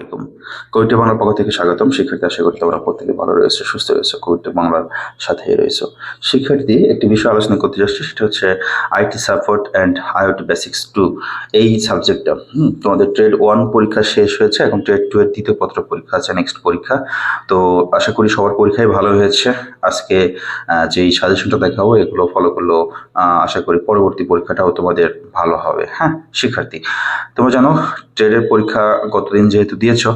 আলাইকুম। কবিটি বাংলার পক্ষ থেকে স্বাগতম। শিক্ষার্থী, আশা করি তোমরা প্রত্যেকে ভালো রয়েছে, সুস্থ রয়েছে কবিটি বাংলার সাথেই রয়েছে। শিক্ষার্থী, একটি বিষয় আলোচনা করতে যাচ্ছি, সেটা হচ্ছে IT support and IoT basics two এই সাবজেক্টটা। তোমাদের ট্রেড ওয়ান পরীক্ষা শেষ হয়েছে, এখন ট্রেড টু এর দ্বিতীয় পত্র পরীক্ষা আছে, নেক্সট পরীক্ষা। তো আশা করি সবার পরীক্ষাই ভালো হয়েছে। আজকে যেই সাজেশনটা দেখাবো, এগুলো ফলো করলেও আশা করি পরবর্তী পরীক্ষাটাও তোমাদের ভালো হবে। হ্যাঁ শিক্ষার্থী, তোমরা জানো, ট্রেডের পরীক্ষা গতদিন যেহেতু দিয়েছ,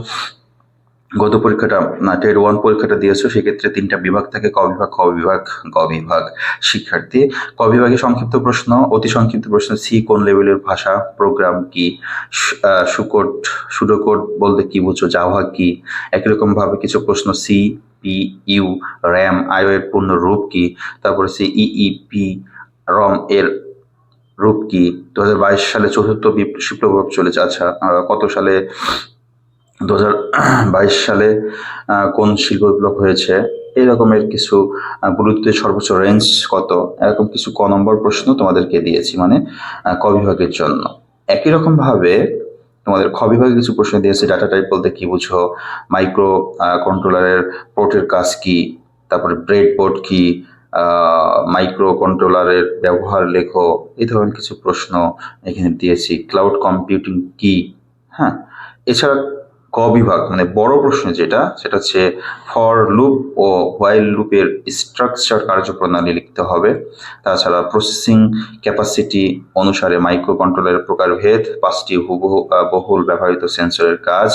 গত পরীক্ষাটা, না টেড ওয়ান পরীক্ষাটা দিয়েছ, সেক্ষেত্রে তিনটা বিভাগ থাকে, ক বিভাগ, খ বিভাগ, গ বিভাগ শিক্ষার্থী। ক বিভাগে সংক্ষিপ্ত প্রশ্ন, অতি সংক্ষিপ্ত প্রশ্ন, সি কোন লেভেলের ভাষা প্রোগ্রাম কি সুকোট, সুডোকোট বলতে কি বুঝো জাভা কি, একই ভাবে কিছু প্রশ্ন, C, P, U, RAM IO এর পূর্ণ রূপ কি, তারপরে সি ইইপি রম, এর রূপ কি দু হাজার বাইশ সালে চতুর্থ বিপ- বিপ্লব চলেছে আচ্ছা কত সালে দু হাজার বাইশ সালে কোন শিল্প বিপ্লব হয়েছে? এই রকমের কিছু গুরুত্বের সর্বোচ্চ রেঞ্জ কত? এরকম কিছু ক নম্বর প্রশ্ন তোমাদেরকে দিয়েছি মানে ক বিভাগের জন্য। একই রকম ভাবে তোমাদের খ বিভাগে কিছু প্রশ্ন দিয়েছে ডাটা টাইপ বলতে কি বুঝো মাইক্রো কন্ট্রোলারের পোর্টের কাজ কি, তারপরে ব্রেড বোর্ড কি মাইক্রো কন্ট্রোলারের ব্যবহার লেখো, এই ধরনের কিছু প্রশ্ন এখানে দিয়েছি। ক্লাউড কম্পিউটিং কি? হ্যাঁ এছাড়া ক বিভাগ মানে বড় প্রশ্ন যেটা, সেটা হচ্ছে ফর লুপ ও হোয়াইল লুপের স্ট্রাকচার কার্যপ্রণালী লিখতে হবে। তাছাড়া প্রসেসিং ক্যাপাসিটি অনুসারে মাইক্রো কন্ট্রোলারের প্রকারভেদ, পাঁচটি হুবহু বহুল ব্যবহৃত সেন্সরের কাজ।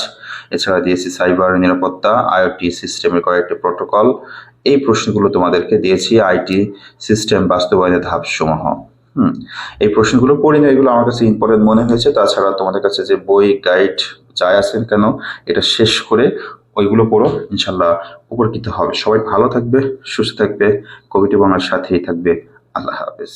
এছাড়া দিয়েছি সাইবার নিরাপত্তা আইওটি সিস্টেমের কয়েকটি প্রোটোকল এই প্রশ্নগুলো তোমাদেরকে দিয়েছি আইটি সিস্টেম বাস্তবায়নের ধাপসমূহ। হুম, এই প্রশ্নগুলো পড়ি না এগুলো আমার কাছে ইম্পর্টেন্ট মনে হয়েছে। তাছাড়া তোমাদের কাছে যে বই গাইড যাই আসেন কেন, এটা শেষ করে ওইগুলো পড়ো ইনশাল্লাহ উপকৃত হবে। সবাই ভালো থাকবে, সুস্থ থাকবে, কবিটি বাংলার সাথেই থাকবে। আল্লাহ হাফেজ।